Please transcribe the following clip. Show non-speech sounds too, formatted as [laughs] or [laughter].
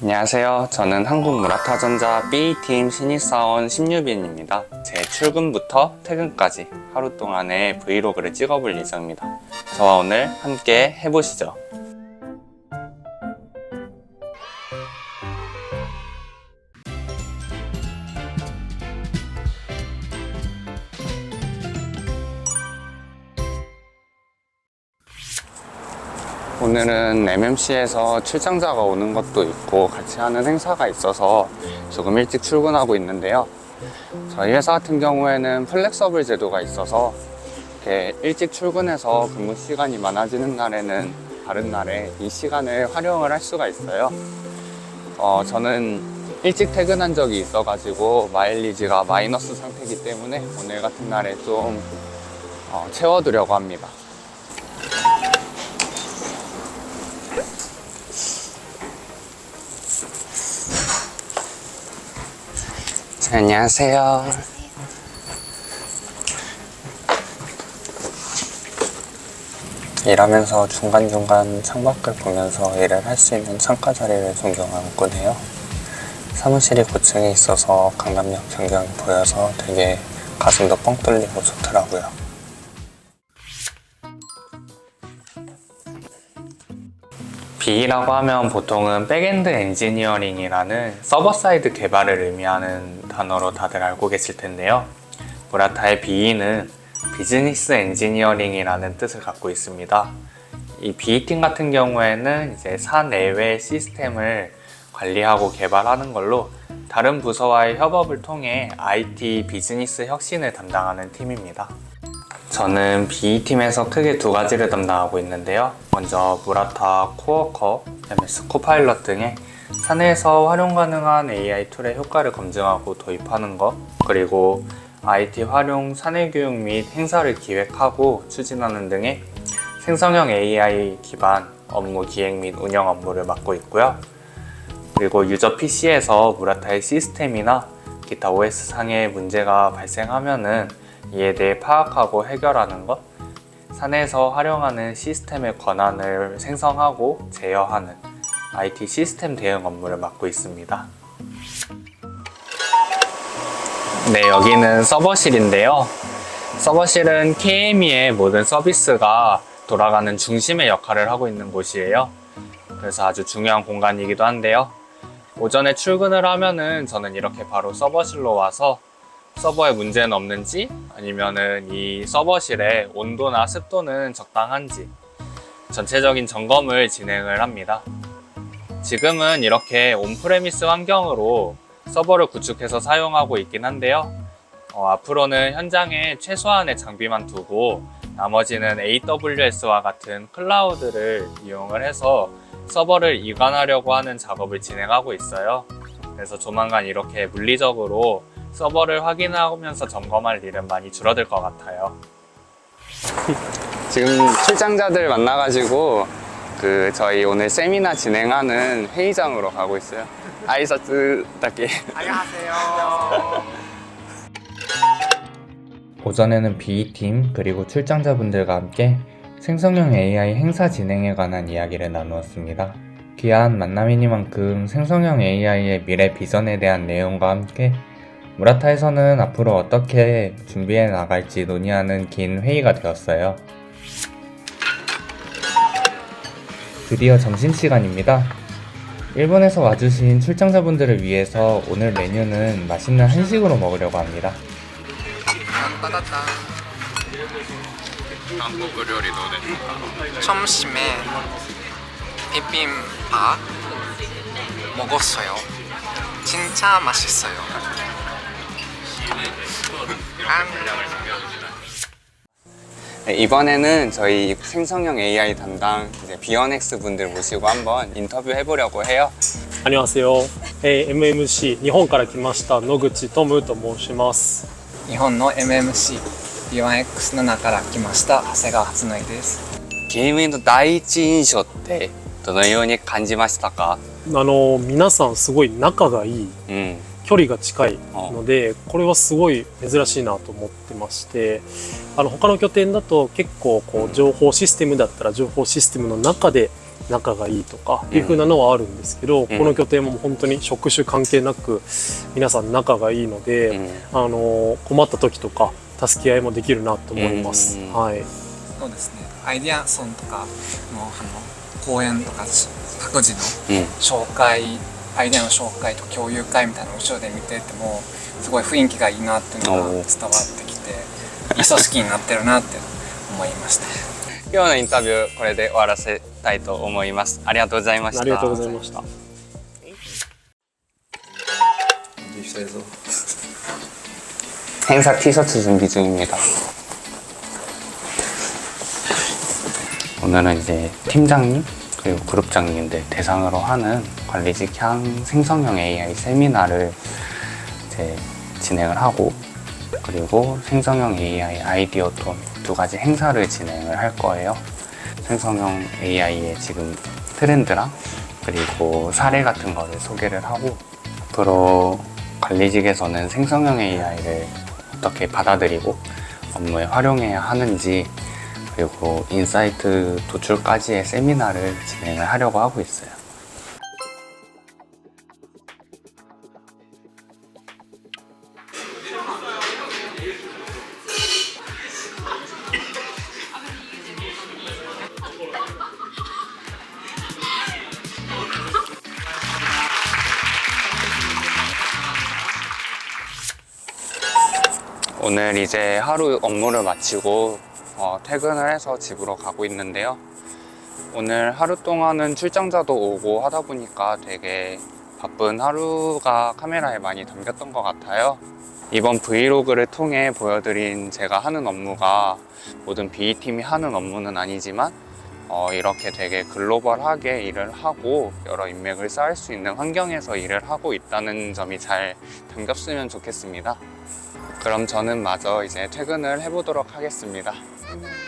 안녕하세요. 저는 한국무라타전자 B팀 신입사원 심유빈입니다. 제 출근부터 퇴근까지 하루 동안의 브이로그를 찍어볼 예정입니다. 저와 오늘 함께 해보시죠. 오늘은 MMC에서 출장자가 오는 것도 있고 같이 하는 행사가 있어서 조금 일찍 출근하고 있는데요. 저희 회사 같은 경우에는 플렉서블 제도가 있어서 이렇게 일찍 출근해서 근무 시간이 많아지는 날에는 다른 날에 이 시간을 활용을 할 수가 있어요. 어, 저는 일찍 퇴근한 적이 있어가지고 마일리지가 마이너스 상태이기 때문에 오늘 같은 날에 좀 어, 채워두려고 합니다. 안녕하세요. 일하면서 중간중간 창밖을 보면서 일을 할 수 있는 창가 자리를 존경하곤 해요. 사무실이 고층에 있어서 강남역 전경이 보여서 되게 가슴도 뻥 뚫리고 좋더라고요. B라고 하면 보통은 백엔드 엔지니어링이라는 서버 사이드 개발을 의미하는 단어로 다들 알고 계실 텐데요. 무라타의 B는 비즈니스 엔지니어링이라는 뜻을 갖고 있습니다. 이 B팀 같은 경우에는 이제 사내외 시스템을 관리하고 개발하는 걸로 다른 부서와의 협업을 통해 IT 비즈니스 혁신을 담당하는 팀입니다. 저는 B팀에서 크게 두 가지를 담당하고 있는데요. 먼저 무라타 코어커, MS 코파일럿 등의 사내에서 활용 가능한 AI 툴의 효과를 검증하고 도입하는 것, 그리고 IT 활용 사내 교육 및 행사를 기획하고 추진하는 등의 생성형 AI 기반 업무 기획 및 운영 업무를 맡고 있고요. 그리고 유저 PC에서 무라타의 시스템이나 기타 OS 상의 문제가 발생하면은 이에 대해 파악하고 해결하는 것, 사내에서 활용하는 시스템의 권한을 생성하고 제어하는 IT 시스템 대응 업무를 맡고 있습니다. 네, 여기는 서버실인데요. 서버실은 KME의 모든 서비스가 돌아가는 중심의 역할을 하고 있는 곳이에요. 그래서 아주 중요한 공간이기도 한데요. 오전에 출근을 하면은 저는 이렇게 바로 서버실로 와서 서버에 문제는 없는지 아니면은 이 서버실의 온도나 습도는 적당한지 전체적인 점검을 진행을 합니다. 지금은 이렇게 온프레미스 환경으로 서버를 구축해서 사용하고 있긴 한데요. 어, 앞으로는 현장에 최소한의 장비만 두고 나머지는 AWS와 같은 클라우드를 이용을 해서 서버를 이관하려고 하는 작업을 진행하고 있어요. 그래서 조만간 이렇게 물리적으로 서버를 확인하면서 점검할 일은 많이 줄어들 것 같아요. [laughs] 지금 출장자들 만나가지고 그 저희 오늘 세미나 진행하는 회의장으로 가고 있어요. 아이사츠 다게. 안녕하세요. [laughs] 오전에는 BE팀 그리고 출장자분들과 함께 생성형 AI 행사 진행에 관한 이야기를 나누었습니다. 귀한 만남이니만큼 생성형 AI의 미래 비전에 대한 내용과 함께 무라타에서는 앞으로 어떻게 준비해 나갈지 논의하는 긴 회의가 되었어요. 드디어 점심시간입니다. 일본에서 와주신 출장자분들을 위해서 오늘 메뉴는 맛있는 한식으로 먹으려고 합니다. 한국 요리 노래. 점심에 비빔밥 먹었어요. 진짜 맛있어요. 네, 이번에는 저희 생성형 AI 담당 이제 비언엑스 분들 모시고 한번 인터뷰 해보려고 해요. こんにちは、えー MMC 日本から来ました野口トムと申します日本の MMC B1X7 から来ました長谷川初乃です。ゲームの第一印象ってどのように感じましたかあの皆さんすごい仲がいいうん。 距離が近いのでこれはすごい珍しいなと思ってましてあの他の拠点だと結構こう情報システムだったら情報システムの中で仲がいいとかいう風なのはあるんですけど、この拠点も本当に職種関係なく皆さん仲がいいので、うん。あの困った時とか助け合いもできるなと思います。うん。はい。そうですね。アイデアソンとかのあの講演とかし各自のうん。紹介アイデアの紹介とか共有会みたいなのを後ろで見ててもすごい雰囲気がいいなっていうのが伝わってきていい組織になってるなって思いました今日のインタビューこれで終わらせたいと思いますありがとうございましたありがとうございました。 행사 티셔츠 준비 중입니다. 오늘은 이제 팀장님 그리고 그룹장님들 대상으로 하는 관리직 향 생성형 AI 세미나를 이제 진행을 하고 그리고 생성형 AI 아이디어 톤두 가지 행사를 진행을 할 거예요. 생성형 AI의 지금 트렌드랑 그리고 사례 같은 거를 소개를 하고 앞으로 관리직에서는 생성형 AI를 어떻게 받아들이고 업무에 활용해야 하는지 그리고 인사이트 도출까지의 세미나를 진행을 하려고 하고 있어요. 오늘 이제 하루 업무를 마치고 어, 퇴근을 해서 집으로 가고 있는데요. 오늘 하루 동안은 출장자도 오고 하다 보니까 되게 바쁜 하루가 카메라에 많이 담겼던 것 같아요. 이번 브이로그를 통해 보여드린 제가 하는 업무가 모든 BE팀이 하는 업무는 아니지만 어, 이렇게 되게 글로벌하게 일을 하고 여러 인맥을 쌓을 수 있는 환경에서 일을 하고 있다는 점이 잘 담겼으면 좋겠습니다. 그럼 저는 마저 이제 퇴근을 해보도록 하겠습니다. 爸爸